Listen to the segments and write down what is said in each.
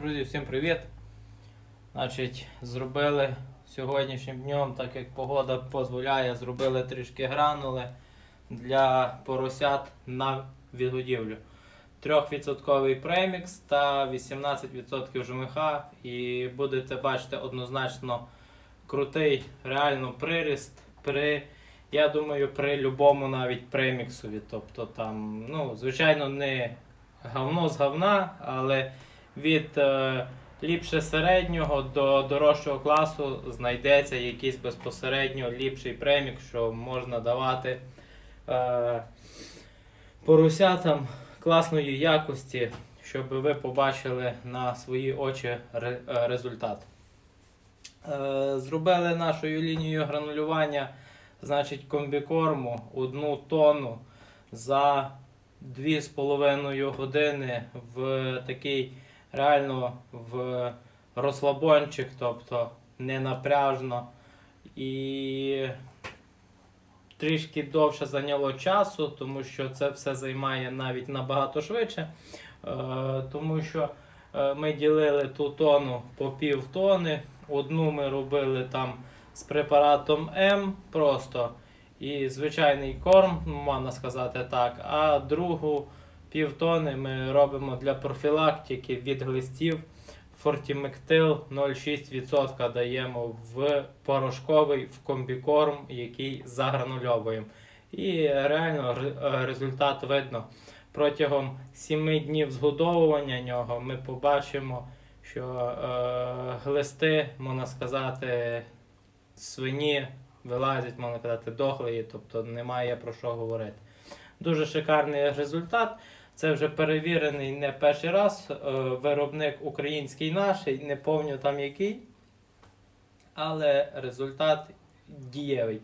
Друзі, всім привіт! Значить, зробили сьогоднішнім днем, так як погода дозволяє, зробили трішки гранули для поросят на відгодівлю. 3% премікс та 18% жмиха. І будете бачити однозначно крутий реально приріст при, я думаю, при любому навіть преміксові. Тобто там, ну, звичайно, не говно з говна, але від е, ліпше середнього до дорожчого класу знайдеться якийсь безпосередньо ліпший премік, що можна давати е, поросятам класної якості, щоб ви побачили на свої очі е, результат. Е, Зробили нашою лінією гранулювання значить, комбікорму одну тонну за 2,5 години в такий реально в розслабончик, тобто не напряжно. І трішки довше зайняло часу, тому що це все займає навіть набагато швидше. Е, тому що е, ми ділили ту тону по пів тони. Одну ми робили там з препаратом М просто і звичайний корм, можна сказати так. А другу півтони ми робимо для профілактики від глистів. Фортімектил 0,6% даємо в порошковий в комбікорм, який загранульовуємо. І реально результат видно. Протягом 7 днів згодовування нього ми побачимо, що е, глисти, можна сказати, свині вилазять, можна сказати, дохлої, тобто немає про що говорити. Дуже шикарний результат. Це вже перевірений не перший раз. е, Виробник український наш, не пам'ятаю там який. Але результат дієвий.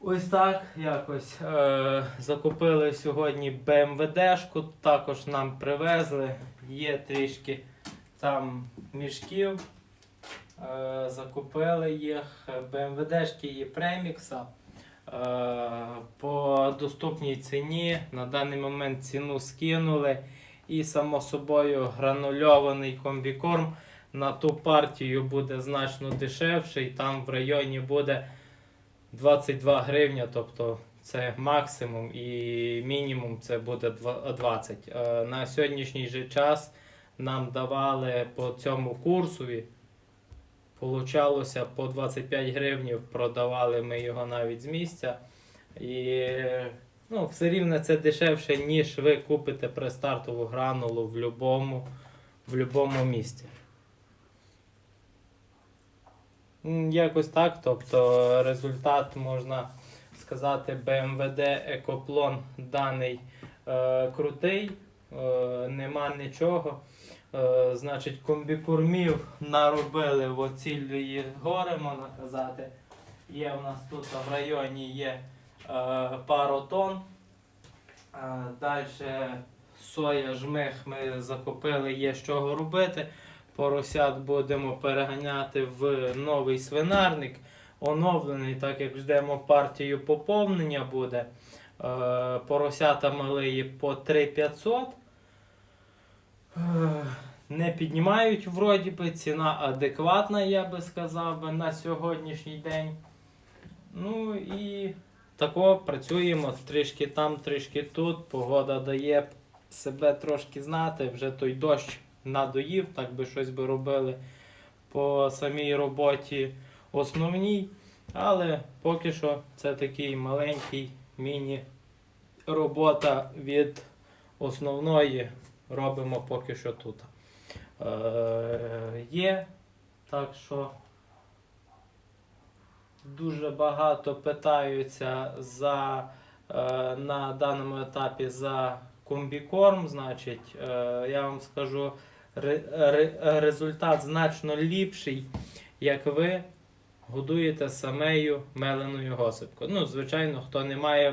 Ось так якось е, закупили сьогодні БМВДшку, також нам привезли. Є трішки там мішків. Е, закупили їх. БМВДшки є премікса. Е, по доступній ціні. На даний момент ціну скинули. І, само собою, гранульований комбікорм на ту партію буде значно дешевший. Там в районі буде 22 гривня, тобто це максимум і мінімум це буде 20. Е, На сьогоднішній же час нам давали по цьому курсові. Получалося по 25 гривнів, продавали ми його навіть з місця. І ну, все рівно це дешевше, ніж ви купите престартову гранулу в будь-якому в любому місці. Якось так. Тобто результат можна сказати, БМВД Екоплон даний е, крутий, е, нема нічого. Е, значить, комбікормів наробили в оцілі гори, можна казати. Є в нас тут в районі є е, пару тонн. Е, Далі соя, жмих ми закупили, є чого робити. Поросят будемо переганяти в новий свинарник, оновлений, так як ждемо партію поповнення буде. Е, Поросята малиї по 3500. Е, Не піднімають вроді би, ціна адекватна, я би сказав на сьогоднішній день. Ну і тако працюємо трішки там, трішки тут. Погода дає себе трошки знати. Вже той дощ надоїв, так би щось би робили по самій роботі основній. Але поки що це такий маленький міні-робота від основної робимо поки що тут. Е, є, так що дуже багато питаються за, е, на даному етапі за комбікорм. Значить, е, я вам скажу, ре- ре- результат значно ліпший, як ви годуєте самею меленою госипкою. Ну, звичайно, хто не має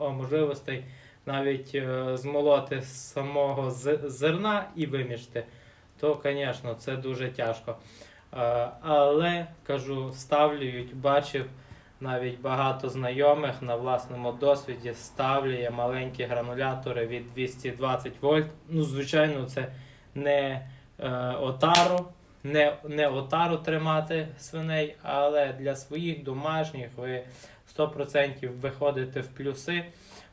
можливостей навіть е, змолоти з самого зерна і вимішти, то, звісно, це дуже тяжко. Е, Але кажу, ставлюють, бачив навіть багато знайомих на власному досвіді ставлює маленькі гранулятори від 220 вольт. Ну, звичайно, це не е, отару. Не, не отару тримати свиней, але для своїх домашніх ви 100% виходите в плюси.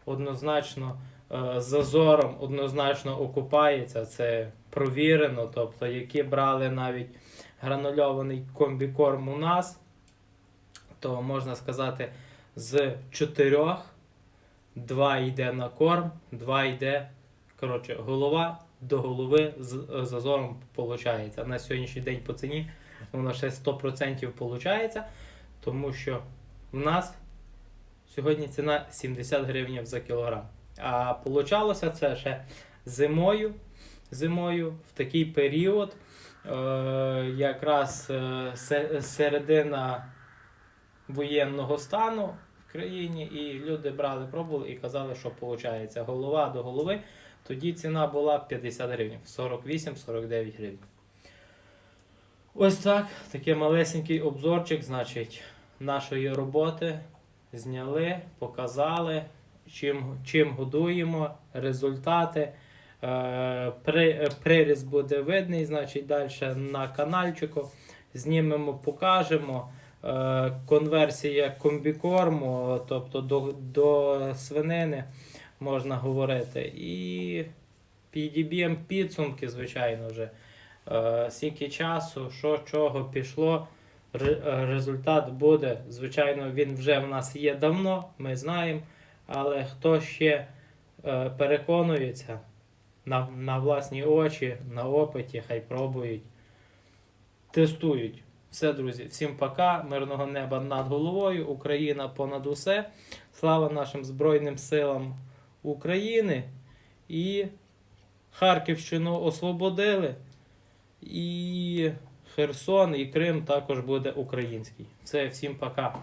Однозначно е, з зазором однозначно окупається. Це провірено. Тобто, які брали навіть гранульований комбікорм у нас, то можна сказати, з чотирьох два йде на корм, два йде. Коротше, голова до голови з зазором виходить. На сьогоднішній день по ціні воно ще 100% виходить, тому що в нас сьогодні ціна 70 гривень за кілограм. А получалося це ще зимою. Зимою в такий період, е, якраз е, середина воєнного стану в країні, і люди брали, пробували і казали, що виходить голова до голови. Тоді ціна була 50 гривень, 48-49 гривень. Ось так, такий малесенький обзорчик, значить, нашої роботи зняли, показали, чим, чим годуємо, результати. Е, при, приріз буде видний, значить, далі на каналчику. Знімемо, покажемо. Е, конверсія комбікорму, тобто до, до свинини можна говорити. І підіб'ємо підсумки, звичайно вже. Е, скільки часу, що чого пішло. Е, Результат буде. Звичайно, він вже в нас є давно, ми знаємо. Але хто ще е, переконується на, на власні очі, на опиті, хай пробують, тестують. Все, друзі, всім пока, мирного неба над головою, Україна понад усе. Слава нашим Збройним силам України. І Харківщину освободили. І Херсон, і Крим також буде український. Все, всім пока.